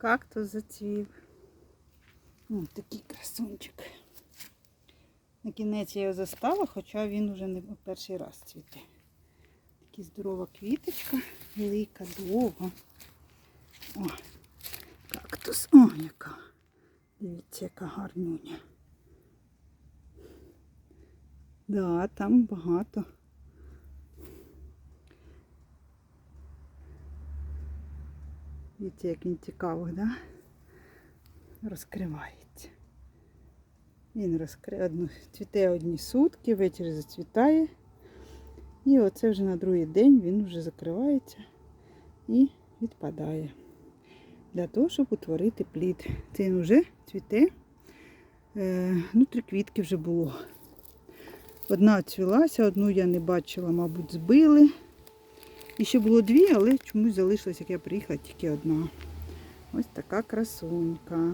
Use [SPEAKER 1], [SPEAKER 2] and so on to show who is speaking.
[SPEAKER 1] Кактус зацвів. Ось такий красунчик. На кінець я його застала, хоча він вже не перший раз цвіте. Така здорова квіточка, велика, довга. О, кактус. О, яка. Дивіться, яка гарнюня. Да, там багато. Дивіться, як він цікавий, да? Розкривається. Він розкри... цвіте одні сутки, ввечері зацвітає. І оце вже на другий день він вже закривається і відпадає. Для того, щоб утворити плід. Це він вже цвіте. Е, ну, три квітки вже було. Одна цвілася, одну я не бачила, мабуть, збили. І ще було дві, але чомусь залишилась, як я приїхала, тільки одна. Ось така красунька.